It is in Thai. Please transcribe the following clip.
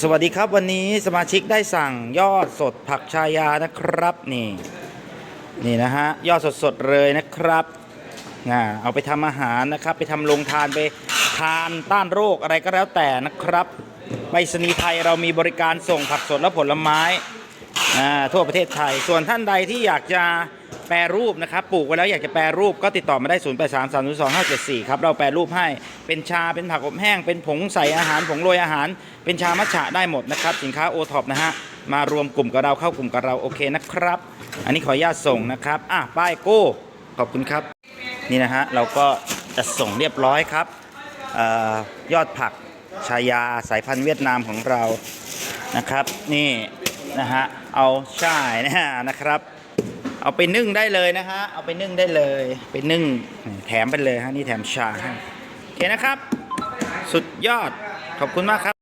สวัสดีครับวันนี้สมาชิกได้สั่งยอดสดผักชายานะครับนี่นี่นะฮะยอดสดๆเลยนะครับอ่าเอาไปทำอาหารนะครับ ไปทำลงทานไปทานต้านโรคอะไรก็แล้วแต่นะครับไปรษณีไทยเรามีบริการส่งผักสดและผลไม้อ่าทั่วประเทศไทย ส่วนท่านใดที่อยากจะ แปรรูปนะครับปลูกไว้แล้วอยากจะแปรรูปก็ติดต่อมาได้ 0 8 3 3 2 5 7 4 ครับ เราแปรรูปให้เป็นชาเป็นผักอบแห้ง เป็นผงใส่อาหารผงโรยอาหาร เป็นชามัทฉะได้หมดนะครับ สินค้าโอท็อปนะฮะ มารวมกลุ่มกับเราเข้ากลุ่มกับเราโอเคนะครับ อันนี้ขออนุญาตส่งนะครับอะป้ายโก้ขอบคุณครับ นี่นะฮะเราก็จะส่งเรียบร้อยครับออยอดผักชายาสายพันธุ์เวียดนามของเรานะครับ นี่นะฮะเอาใช่นะฮะนะครับ เอาไปนึ่งได้เลยนะฮะ เอาไปนึ่งได้เลย ไปนึ่งแถมไปเลยฮะนี่แถมชาให้โอเคนะครับ สุดยอดขอบคุณมากครับ